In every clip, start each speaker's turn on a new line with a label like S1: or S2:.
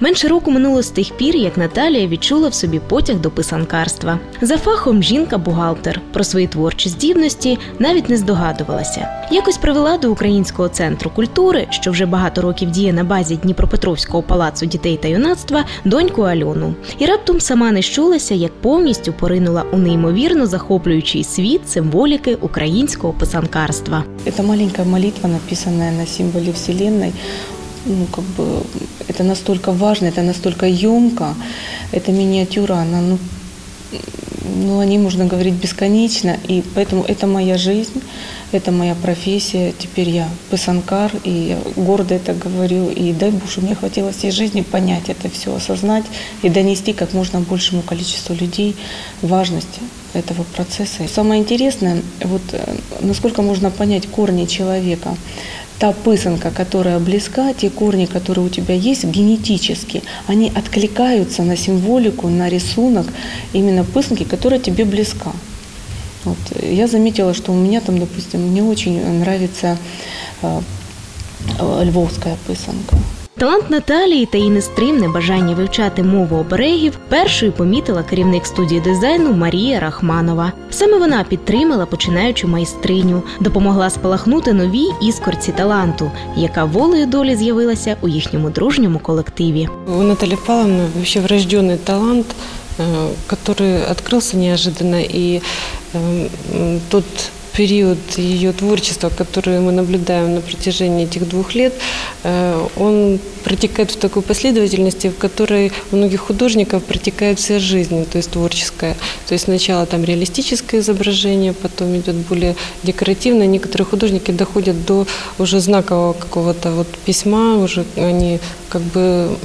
S1: Менше року минуло з тих пір, як Наталія відчула в собі потяг до писанкарства. За фахом жінка-бухгалтер про свої творчі здібності навіть не здогадувалася. Якось привела до Українського центру культури, що вже багато років діє на базі Дніпропетровського палацу дітей та юнацтва, доньку Альону. І раптом сама не щулася, як повністю поринула у неймовірно захоплюючий світ символіки українського писанкарства.
S2: Это маленькая молитва, написанная на символе Вселенной. Ну, как бы, это настолько важно, это настолько емко. Эта миниатюра, она, ну, ну, о ней можно говорить бесконечно. И поэтому это моя жизнь, это моя профессия. Теперь я писанкар, и я гордо это говорю. И дай Бог, чтобы мне хватило всей жизни понять это все, осознать и донести как можно большему количеству людей важность этого процесса. Самое интересное, вот э, насколько можно понять корни человека. Та пысанка, которая близка, те корни, которые у тебя есть генетически, они откликаются на символику, на рисунок именно пысанки, которая тебе близка. Вот. Я заметила, что у меня там, допустим, мне очень нравится э, э, львовская пысанка.
S1: Талант Наталії та її нестримне бажання вивчати мову оберегів першою помітила керівник студії дизайну Марія Рахманова. Саме вона підтримала починаючу майстриню, допомогла спалахнути новій іскорці таланту, яка волею долі з'явилася у їхньому дружньому колективі.
S3: У Натальи Павловны вообще врожденный талант, э, который открылся неожиданно, и э, м, тот период ее творчества, который мы наблюдаем на протяжении этих двух лет, э, он протекает в такой последовательности, в которой у многих художников протекает вся жизнь, то есть творческая. То есть сначала там реалистическое изображение, потом идет более декоративное. Некоторые художники доходят до уже знакового какого-то вот письма, уже они как бы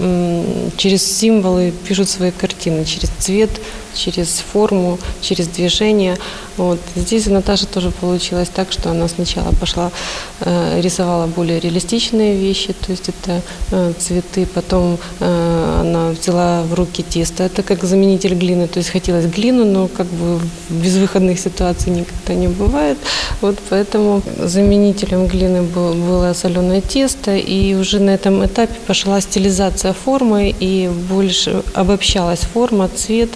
S3: через символы пишут свои картины, через цвет, через форму, через движение. Вот. Здесь у Наташи тоже получилось так, что она сначала пошла, э, рисовала более реалистичные вещи, то есть это э, цветы, потом э, она взяла в руки тесто, это как заменитель глины, то есть хотелось глину, но как бы безвыходных ситуаций никогда не бывает, вот поэтому заменителем глины был- было соленое тесто, и уже на этом этапе пошла стилизация формы, и больше обобщалась форма, цвет,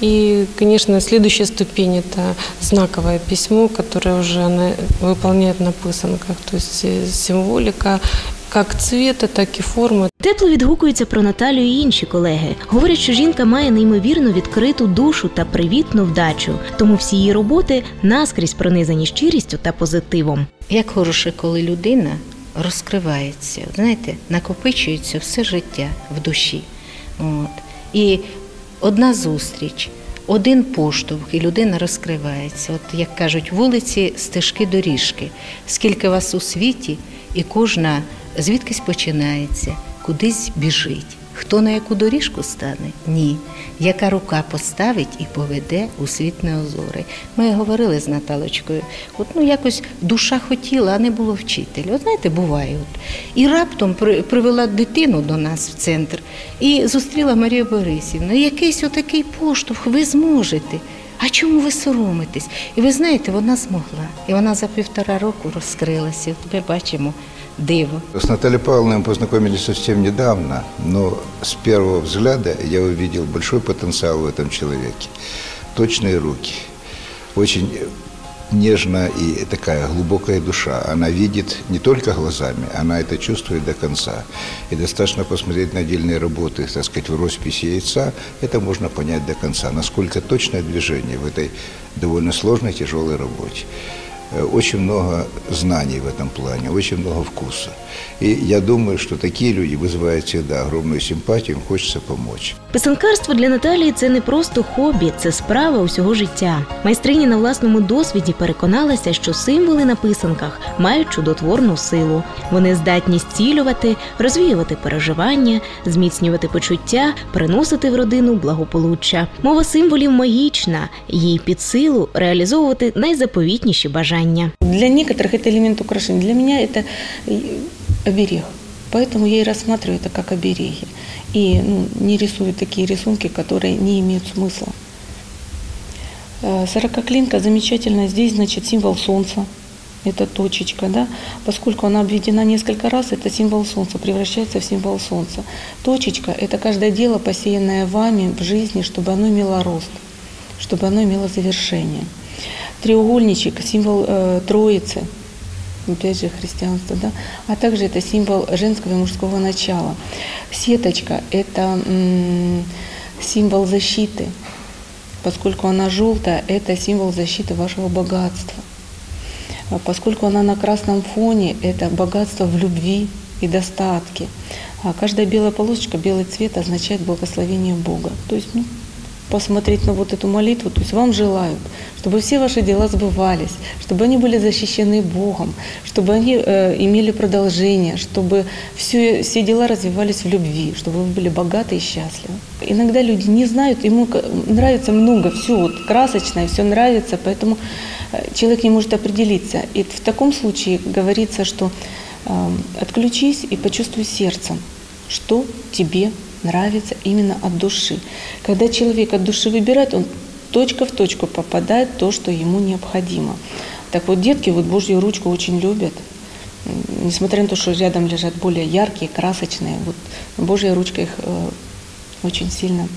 S3: и, конечно, следующая ступень – это знаковое письмо, которое уже она выполняет на писанках, то есть э, символика как цвета, так и формы.
S1: Тепло відгукуються про Наталію і інші колеги. Говорять, що жінка має неймовірно відкриту душу та привітну вдачу, тому всі її роботи наскрізь пронизані щирістю та позитивом.
S4: Як хороше, коли людина розкривається, знаєте, накопичується все життя в душі. От. І одна зустріч, один поштовх, і людина розкривається. От як кажуть, вулиці, стежки, доріжки. Скільки вас у світі, і кожна звідкись починається, кудись біжить. Хто на яку доріжку стане? Ні. Яка рука поставить і поведе у світ неозорий. Ми говорили з Наталочкою, от ну якось душа хотіла, а не було вчителя. От знаєте, буває. От. І раптом привела дитину до нас в центр і зустріла Марію Борисівну. Якийсь отакий поштовх, ви зможете А чому ви соромитесь? І ви знаєте, вона змогла. І вона за півтора року розкрилася. От Ми бачимо диво.
S5: С Натальей Павловной мы познакомились совсем недавно, но с первого взгляда я увидел большой потенциал в этом человеке. Точные руки, очень нежная и такая глубокая душа. Она видит не только глазами, она это чувствует до конца. И достаточно посмотреть на отдельные работы, так сказать, в росписи яйца, это можно понять до конца, насколько точное движение в этой довольно сложной, тяжелой работе. Э, Очень много знаний в этом плане, очень много вкуса. И я думаю, что такие люди вызывают всегда огромную симпатию, им хочется помочь.
S1: Писанкарство для Наталії це не просто хобі, це справа усього життя. Майстриня на власному досвіді переконалася, що символи на писанках мають чудотворну силу. Вони здатні зцілювати, розвіювати переживання, зміцнювати почуття, приносити в родину благополуччя. Мова символів магічна, їй під силу реалізовувати найзаповітніші бажання.
S2: Для некоторых это элемент украшения, для меня это оберег. Поэтому я и рассматриваю это как обереги. И ну, не рисую такие рисунки, которые не имеют смысла. Э, Сорококлинка замечательная. Здесь, значит, символ солнца. это точечка, да, поскольку она обведена несколько раз, это символ солнца, превращается в символ солнца. Точечка – это каждое дело, посеянное вами в жизни, чтобы оно имело рост, чтобы оно имело завершение. Треугольничек – символ э, Троицы, опять же христианство, да, а также это символ женского и мужского начала. Сеточка – это м, символ защиты, поскольку она желтая, это символ защиты вашего богатства. А Поскольку она на красном фоне, это богатство в любви и достатке. А каждая белая полосочка, белый цвет означает благословение Бога. То есть ну, посмотреть на вот эту молитву, то есть вам желают, чтобы все ваши дела сбывались, чтобы они были защищены Богом, чтобы они э, имели продолжение, чтобы все, все дела развивались в любви, чтобы вы были богаты и счастливы. Иногда люди не знают, ему к- нравится много, все вот красочное, все нравится, поэтому э, человек не может определиться. И в таком случае говорится, что э, отключись и почувствуй сердцем, что тебе нравится именно от души. Когда человек от души выбирает, он точка в точку попадает то, что ему необходимо. Так вот, детки вот Божью ручку очень любят. Несмотря на то, что рядом лежат более яркие, красочные, вот Божья ручка их э, очень сильно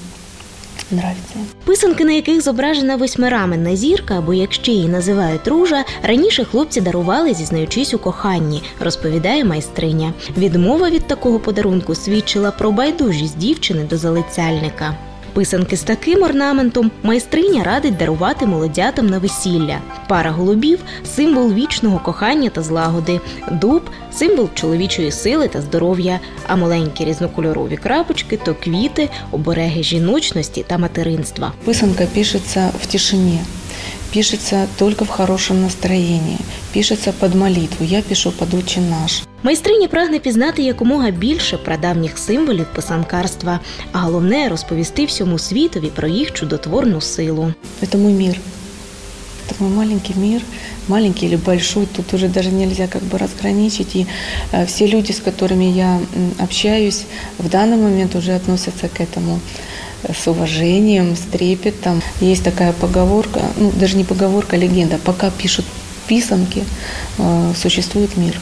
S2: нравится.
S1: Писанки, на яких зображена восьмираменна зірка, або як ще її називають ружа, раніше хлопці дарували, зізнаючись у коханні, розповідає майстриня. Відмова від такого подарунку свідчила про байдужість дівчини до залицяльника. Писанки з таким орнаментом майстриня радить дарувати молодятам на весілля. Пара голубів символ вічного кохання та злагоди, дуб символ чоловічої сили та здоров'я, а маленькі різнокольорові крапочки то квіти, обереги жіночності та материнства.
S2: Писанка пишеться в тишине, пишется только в хорошем настроении, пишется под молитву. Я пишу под «Отче наш».
S1: Майстриня прагне пізнати якомога більше прадавніх символів писанкарства, а головне розповісти всьому світові про їх чудотворну силу.
S2: Это мой мир. Это мой маленький мир, маленький или большой, тут уже даже нельзя как бы разграничить. И э, все люди, с которыми я м, общаюсь, в данный момент уже относятся к этому э, с уважением, с трепетом. Есть такая поговорка, ну даже не поговорка, а легенда. Пока пишут писанки, э, существует мир.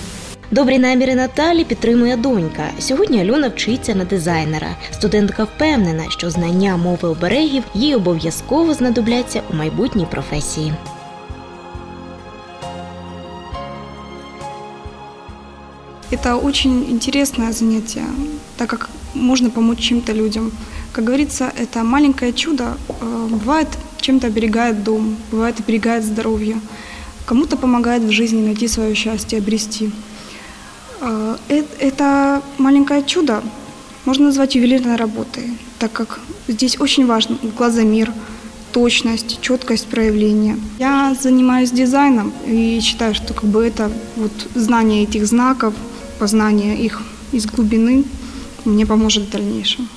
S1: Добрі наміри Наталі підтримує донька. Сьогодні Альона вчиться на дизайнера. Студентка впевнена, що знання мови оберегів їй обов'язково знадобляться у майбутній професії.
S6: Это очень интересное занятие, так как можно помочь чем-то людям. Как говорится, это маленькое чудо э, бывает чем-то оберегает дом, бывает оберегает здоровье, кому-то помогает в жизни найти свое счастье, обрести. Э, э- Это маленькое чудо можно назвать ювелирной работой, так как здесь очень важен глазомер, точность, четкость проявления. Я занимаюсь дизайном и считаю, что как бы это вот знание этих знаков, познание их из глубины мне поможет в дальнейшем.